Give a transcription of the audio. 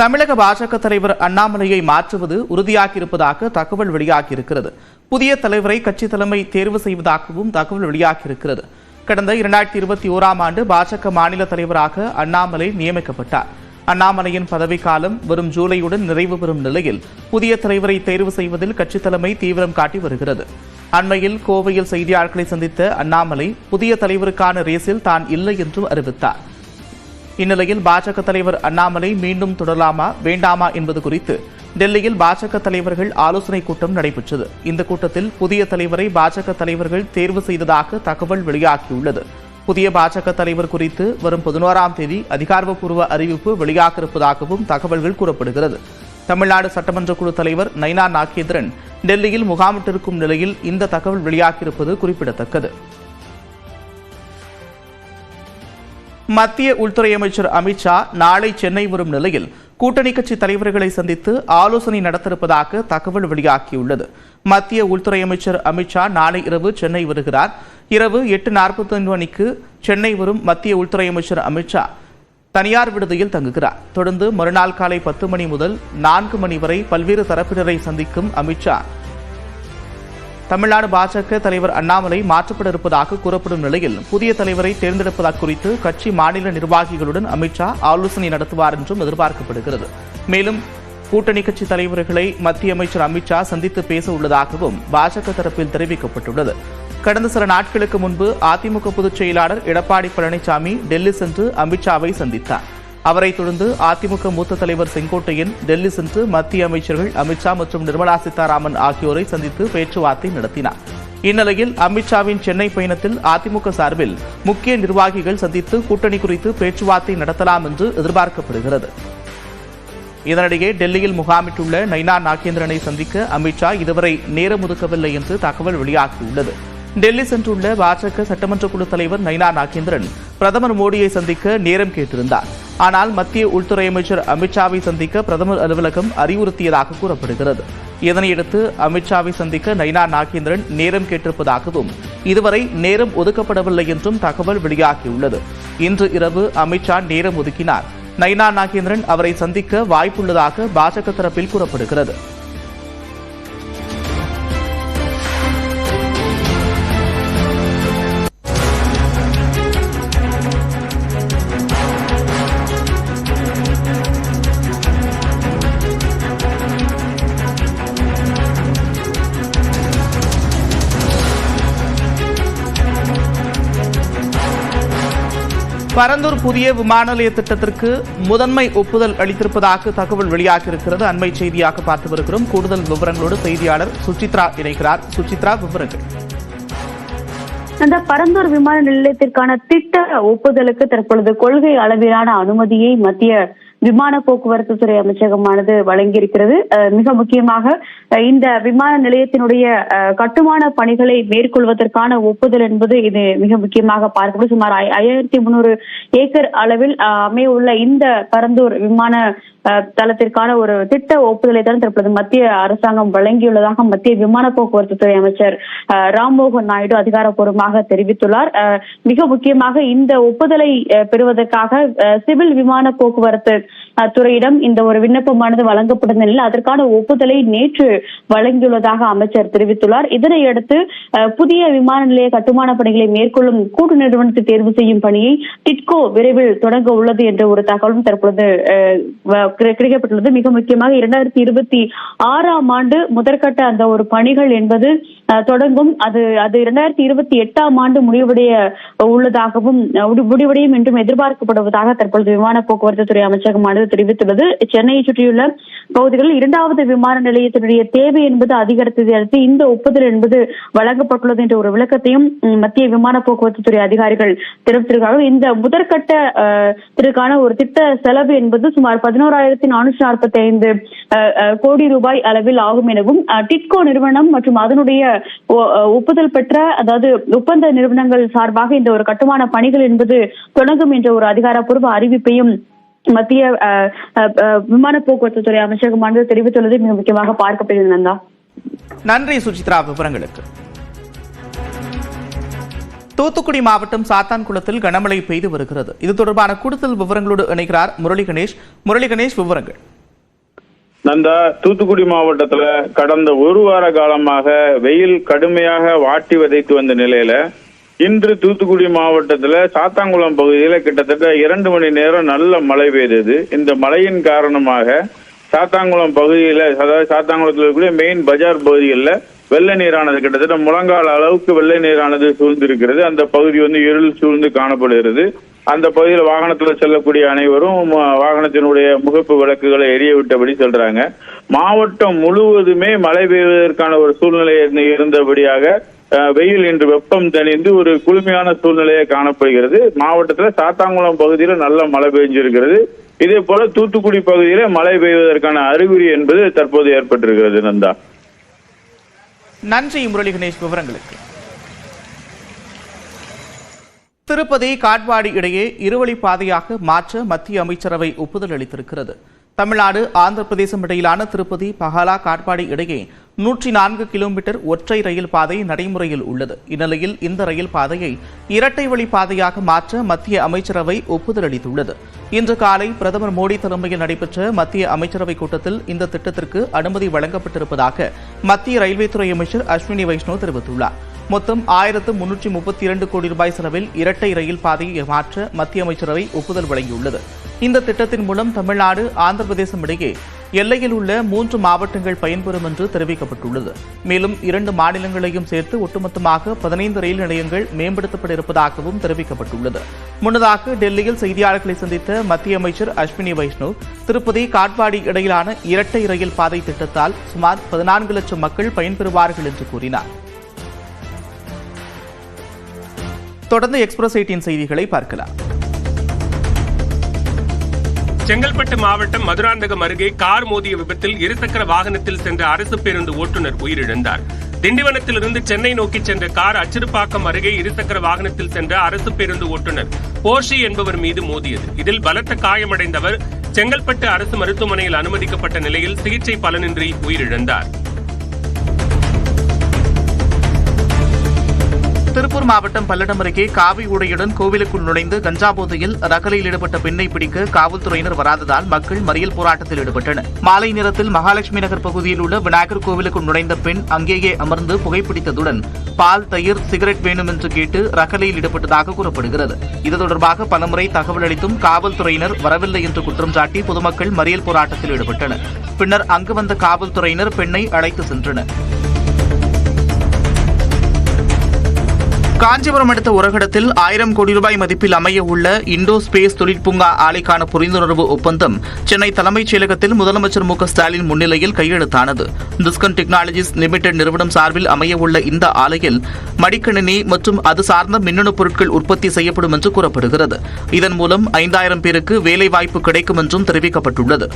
தமிழக பாஜக தலைவர் அண்ணாமலையை மாற்றுவது உறுதியாகியிருப்பதாக தகவல் வெளியாகியிருக்கிறது. புதிய தலைவரை கட்சி தலைமை தேர்வு செய்வதாகவும் தகவல் வெளியாகியிருக்கிறது. கடந்த இரண்டாயிரத்தி இருபத்தி ஓராம் ஆண்டு பாஜக மாநில தலைவராக அண்ணாமலை நியமிக்கப்பட்டார். அண்ணாமலையின் பதவிக்காலம் வரும் ஜூலையுடன் நிறைவு பெறும் நிலையில் புதிய தலைவரை தேர்வு செய்வதில் கட்சி தலைமை தீவிரம் காட்டி வருகிறது. அண்மையில் கோவையில் செய்தியாளர்களை சந்தித்த அண்ணாமலை புதிய தலைவருக்கான ரேஸில் தான் இல்லை என்றும் அறிவித்தார். இந்நிலையில் பாஜக தலைவர் அண்ணாமலை மீண்டும் தொடரலாமா வேண்டாமா என்பது குறித்து டெல்லியில் பாஜக தலைவர்கள் ஆலோசனை கூட்டம் நடைபெற்றது. இந்த கூட்டத்தில் புதிய தலைவரை பாஜக தலைவர்கள் தேர்வு செய்ததாக தகவல் வெளியாகியுள்ளது. புதிய பாஜக தலைவர் குறித்து வரும் பதினோராம் தேதி அதிகாரப்பூர்வ அறிவிப்பு வெளியாக இருப்பதாகவும் தகவல்கள் கூறப்படுகிறது. தமிழ்நாடு சட்டமன்ற குழு தலைவர் நைனா நாகேந்திரன் டெல்லியில் முகாமிட்டிருக்கும் நிலையில் இந்த தகவல் வெளியாகியிருப்பது குறிப்பிடத்தக்கது. மத்திய உள்துறை அமைச்சர் அமித்ஷா நாளை சென்னை வரும் நிலையில் கூட்டணி கட்சி தலைவர்களை சந்தித்து ஆலோசனை நடத்திருப்பதாக தகவல் வெளியாகியுள்ளது. மத்திய உள்துறை அமைச்சர் அமித்ஷா நாளை இரவு சென்னை வருகிறார். இரவு எட்டு நாற்பத்தைந்து மணிக்கு சென்னை வரும் மத்திய உள்துறை அமைச்சர் அமித்ஷா தனியார் விடுதியில் தங்குகிறார். தொடர்ந்து மறுநாள் காலை பத்து மணி முதல் நான்கு மணி வரை பல்வேறு தரப்பினரை சந்திக்கும் அமித்ஷா தமிழ்நாடு பாஜக தலைவர் அண்ணாமலை மாற்றப்பட இருப்பதாக கூறப்படும் நிலையில் புதிய தலைவரை தேர்ந்தெடுப்பதாக குறித்து கட்சி மாநில நிர்வாகிகளுடன் அமித்ஷா ஆலோசனை நடத்துவார் என்றும் எதிர்பார்க்கப்படுகிறது. மேலும் கூட்டணி கட்சி தலைவர்களை மத்திய அமைச்சர் அமித்ஷா சந்தித்து பேச உள்ளதாகவும் பாஜக தரப்பில் தெரிவிக்கப்பட்டுள்ளது. கடந்த சில நாட்களுக்கு முன்பு அதிமுக பொதுச் செயலாளர் எடப்பாடி பழனிசாமி டெல்லி சென்று அமித்ஷாவை சந்தித்தார். அவரைத் தொடர்ந்து அதிமுக மூத்த தலைவர் செங்கோட்டையன் டெல்லி சென்று மத்திய அமைச்சர்கள் அமித்ஷா மற்றும் நிர்மலா சீதாராமன் ஆகியோரை சந்தித்து பேச்சுவார்த்தை நடத்தினார். இந்நிலையில் அமித்ஷாவின் சென்னை பயணத்தில் அதிமுக சார்பில் முக்கிய நிர்வாகிகள் சந்தித்து கூட்டணி குறித்து பேச்சுவார்த்தை நடத்தலாம் என்று எதிர்பார்க்கப்படுகிறது. இதனிடையே டெல்லியில் முகாமிட்டுள்ள நைனா நாகேந்திரனை சந்திக்க அமித்ஷா இதுவரை நேரம் ஒதுக்கவில்லை என்று தகவல் வெளியாகியுள்ளது. டெல்லி சென்றுள்ள பாஜக சட்டமன்ற குழு தலைவர் நைனா நாகேந்திரன் பிரதமர் மோடியை சந்திக்க நேரம் கேட்டிருந்தார். ஆனால் மத்திய உள்துறை அமைச்சர் அமித்ஷாவை சந்திக்க பிரதமர் அலுவலகம் அறிவுறுத்தியதாக கூறப்படுகிறது. இதனையடுத்து அமித்ஷாவை சந்திக்க நைனா நாகேந்திரன் நேரம் கேட்டிருப்பதாகவும் இதுவரை நேரம் ஒதுக்கப்படவில்லை என்றும் தகவல் வெளியாகியுள்ளது. இன்று இரவு அமித்ஷா நேரம் ஒதுக்கினார். நைனா நாகேந்திரன் அவரை சந்திக்க வாய்ப்புள்ளதாக பாஜக தரப்பில் கூறப்படுகிறது. பரந்தூர் புதிய விமான நிலைய திட்டத்திற்கு முதன்மை ஒப்புதல் அளித்திருப்பதாக தகவல் வெளியாகியிருக்கிறது. அண்மை செய்தியாக பார்த்து வருகிறோம். கூடுதல் விவரங்களோடு செய்தியாளர் சுசித்ரா இணைகிறார். சுசித்ரா விவரங்கள். அந்த பரந்தூர் விமான நிலையத்திற்கான திட்ட ஒப்புதலுக்கு தற்பொழுது கொள்கை அளவிலான அனுமதியை மத்திய விமான போக்குவரத்து துறை அமைச்சகமானது வழங்கியிருக்கிறது. அஹ் மிக முக்கியமாக அஹ் இந்த விமான நிலையத்தினுடைய அஹ், கட்டுமான பணிகளை மேற்கொள்வதற்கான ஒப்புதல் என்பது இது மிக முக்கியமாக பார்க்கப்படும் சுமார் ஐயாயிரத்தி முன்னூறு ஏக்கர் அளவில் அஹ், அமைய உள்ள இந்த பரந்தூர் விமான தளத்திற்கான ஒரு திட்ட ஒப்புதலை தான் தற்பொழுது மத்திய அரசாங்கம் வழங்கியுள்ளதாக மத்திய விமான போக்குவரத்து துறை அமைச்சர் ராம்மோகன் நாயுடு அதிகாரப்பூர்வமாக தெரிவித்துள்ளார். மிக முக்கியமாக இந்த ஒப்புதலை பெறுவதற்காக அஹ், சிவில் விமான போக்குவரத்து துறையிடம் இந்த ஒரு விண்ணப்பமானது வழங்கப்படும் நிலையில் அதற்கான ஒப்புதலை நேற்று வழங்கியுள்ளதாக அமைச்சர் தெரிவித்துள்ளார். இதனையடுத்து அஹ், புதிய விமான நிலைய கட்டுமான பணிகளை மேற்கொள்ளும் கூட்டு நிறுவனத்தை தேர்வு செய்யும் பணியை டிட்கோ விரைவில் தொடங்க உள்ளது என்ற ஒரு தகவலும் தற்பொழுது அஹ், வ- கிடைக்கப்பட்டுள்ளது மிக முக்கியமாக இரண்டாயிரத்தி இருபத்தி ஆறாம் ஆண்டு முதற்கட்ட அந்த ஒரு பணிகள் என்பது தொடங்கும். அது அது இரண்டாயிரத்தி இருபத்தி எட்டாம் ஆண்டு முடிவுடைய உள்ளதாகவும் முடிவடையும் என்றும் எதிர்பார்க்கப்படுவதாக தற்பொழுது விமான போக்குவரத்து துறை அமைச்சகமானது தெரிவித்துள்ளது. சென்னையை சுற்றியுள்ள பகுதிகளில் இரண்டாவது விமான நிலையத்தினுடைய தேவை என்பது அதிகரித்ததை அடுத்து இந்த ஒப்புதல் என்பது வழங்கப்பட்டுள்ளது என்ற ஒரு விளக்கத்தையும் மத்திய விமான போக்குவரத்து துறை அதிகாரிகள் தெரிவித்திருக்கிறார்கள். இந்த முதற்கட்ட அஹ், இதற்கான ஒரு திட்ட செலவு என்பது சுமார் பதினோராயிரத்தி நானூற்றி நாற்பத்தி ஐந்து கோடி ரூபாய் அளவில் ஆகும் எனவும் டிட்கோ நிறுவனம் மற்றும் அதனுடைய ஒப்புதல் பெற்ற அதாவது ஒப்பந்த நிறுவனங்கள் சார்பாக இந்த ஒரு கட்டுமான பணிகள் என்பது தொடங்கும் என்ற ஒரு அதிகாரப்பூர்வ அறிவிப்பையும் மத்திய விமான போக்குவரத்து துறை அமைச்சகமானது தெரிவித்துள்ளது. மிக முக்கியமாக பார்க்கப்படுகிறது நன்றி சுசித்ரா விவரங்களுக்கு. தூத்துக்குடி மாவட்டம் சாத்தான்குளத்தில் கனமழை பெய்து வருகிறது. இது தொடர்பான கூடுதல் விவரங்களோடு இணைகிறார் முரளி கணேஷ். முரளி கணேஷ் விவரங்கள். நந்தா தூத்துக்குடி மாவட்டத்துல கடந்த ஒரு வார காலமாக வெயில் கடுமையாக வாட்டி விதைத்து வந்த நிலையில இன்று தூத்துக்குடி மாவட்டத்துல சாத்தாங்குளம் பகுதியில கிட்டத்தட்ட இரண்டு மணி நேரம் நல்ல மழை பெய்தது. இந்த மழையின் காரணமாக சாத்தாங்குளம் பகுதியில அதாவது சாத்தாங்குளத்தில் இருக்கக்கூடிய மெயின் பஜார் பகுதிகளில் வெள்ளை நீரானது கிட்டத்தட்ட முழங்கால அளவுக்கு வெள்ளை நீரானது சூழ்ந்திருக்கிறது. அந்த பகுதி வந்து இருள் சூழ்ந்து காணப்படுகிறது. அந்த பகுதியில் வாகனத்தில் செல்லக்கூடிய அனைவரும் வாகனத்தினுடைய முகப்பு விளக்குகளை எரிய விட்டபடி செல்றாங்க. மாவட்டம் முழுவதுமே மழை பெய்வதற்கான ஒரு சூழ்நிலை இருந்தபடியாக வெயில் இன்று வெப்பம் தணிந்து ஒரு குளுமையான சூழ்நிலையை காணப்படுகிறது. மாவட்டத்தில் சாத்தாங்குளம் பகுதியில் நல்ல மழை பெய்ஞ்சிருக்கிறது இதே போல தூத்துக்குடி பகுதியில மழை பெய்வதற்கான அறிகுறி என்பது தற்போது ஏற்பட்டிருக்கிறது நந்தா. நன்றி முரளி கணேஷ் விவரங்களுக்கு. திருப்பதி காட்பாடி இடையே இருவழி பாதையாக மாற்ற மத்திய அமைச்சரவை ஒப்புதல் அளித்திருக்கிறது. தமிழ்நாடு ஆந்திர பிரதேசம் இடையிலான திருப்பதி பஹாலா காட்பாடி இடையே நூற்றி நான்கு கிலோமீட்டர் ஒற்றை ரயில் பாதை நடைமுறையில் உள்ளது. இந்நிலையில் இந்த ரயில் பாதையை இரட்டை வழி பாதையாக மாற்ற மத்திய அமைச்சரவை ஒப்புதல் அளித்துள்ளது இன்று காலை பிரதமர் மோடி தலைமையில் நடைபெற்ற மத்திய அமைச்சரவை கூட்டத்தில் இந்த திட்டத்திற்கு அனுமதி வழங்கப்பட்டிருப்பதாக மத்திய ரயில்வே துறை அமைச்சர் அஸ்வினி வைஷ்ணவ் தெரிவித்துள்ளார். மொத்தம் ஆயிரத்து முன்னூற்றி முப்பத்தி இரண்டு கோடி ரூபாய் செலவில் இரட்டை ரயில் பாதையை மாற்ற மத்திய அமைச்சரவை ஒப்புதல் வழங்கியுள்ளது. இந்த திட்டத்தின் மூலம் தமிழ்நாடு ஆந்திர பிரதேசம் இடையே எல்லையில் உள்ள மூன்று மாவட்டங்கள் பயன்பெறும் என்று தெரிவிக்கப்பட்டுள்ளது. மேலும் இரண்டு மாநிலங்களையும் சேர்த்து ஒட்டுமொத்தமாக பதினைந்து ரயில் நிலையங்கள் மேம்படுத்தப்பட இருப்பதாகவும் தெரிவிக்கப்பட்டுள்ளது. முன்னதாக டெல்லியில் செய்தியாளர்களை சந்தித்த மத்திய அமைச்சர் அஸ்வினி வைஷ்ணவ் திருப்பதி காட்பாடி இடையிலான இரட்டை ரயில் பாதை திட்டத்தால் சுமார் பதினான்கு லட்சம் மக்கள் பயன்பெறுவார்கள் என்று கூறினார். தொடர்ந்து எக்ஸ்பிரஸ் எயிட்டின் செய்திகளை பார்க்கலாம். செங்கல்பட்டு மாவட்டம் மதுராந்தகம் அருகே கார் மோதிய விபத்தில் இருசக்கர வாகனத்தில் சென்ற அரசு பேருந்து ஓட்டுநர் உயிரிழந்தார். திண்டிவனத்திலிருந்து சென்னை நோக்கி சென்ற கார் அச்சிறுப்பாக்கம் அருகே இருசக்கர வாகனத்தில் சென்ற அரசு பேருந்து ஓட்டுநர் போர்ஷி என்பவர் மீது மோதியது. இதில் பலத்த காயமடைந்தவர் செங்கல்பட்டு அரசு மருத்துவமனையில் அனுமதிக்கப்பட்ட நிலையில் சிகிச்சை பலனின்றி உயிரிழந்தார். திருப்பூர் மாவட்டம் பல்லடம் அருகே காவி உடையுடன் கோவிலுக்குள் நுழைந்து கஞ்சா போதையில் ரகலையில் ஈடுபட்ட பெண்ணை பிடிக்க காவல்துறையினர் வராததால் மக்கள் மறியல் போராட்டத்தில் ஈடுபட்டனர். மாலை நேரத்தில் மகாலட்சுமி நகர் பகுதியில் உள்ள விநாயகர் கோவிலுக்குள் நுழைந்த பெண் அங்கேயே அமர்ந்து புகைப்பிடித்ததுடன் பால் தயிர் சிகரெட் வேண்டும் என்று கேட்டு ரகலையில் ஈடுபட்டதாக கூறப்படுகிறது. இது தொடர்பாக பலமுறை தகவல் அளித்தும் காவல்துறையினர் வரவில்லை என்று குற்றம் சாட்டி பொதுமக்கள் மறியல் போராட்டத்தில் ஈடுபட்டனர். பின்னர் அங்கு வந்த காவல்துறையினர் பெண்ணை அழைத்து சென்றனர். காஞ்சிபுரம் அடுத்த உரகடத்தில் ஆயிரம் கோடி ரூபாய் மதிப்பில் அமைய உள்ள இண்டோ ஸ்பேஸ் தொழிற்பூங்கா ஆலைக்கான புரிந்துணர்வு ஒப்பந்தம் சென்னை தலைமைச் செயலகத்தில் முதலமைச்சர் மு க ஸ்டாலின் முன்னிலையில் கையெழுத்தானது. டிஸ்கன் டெக்னாலஜிஸ் லிமிடெட் நிறுவனம் சார்பில் அமைய உள்ள இந்த ஆலையில் மடிக்கணினி மற்றும் அது சார்ந்த மின்னணு பொருட்கள் உற்பத்தி செய்யப்படும் என்று கூறப்படுகிறது. இதன் மூலம் ஐந்தாயிரம் பேருக்கு வேலைவாய்ப்பு கிடைக்கும் என்றும் தெரிவிக்கப்பட்டுள்ளது.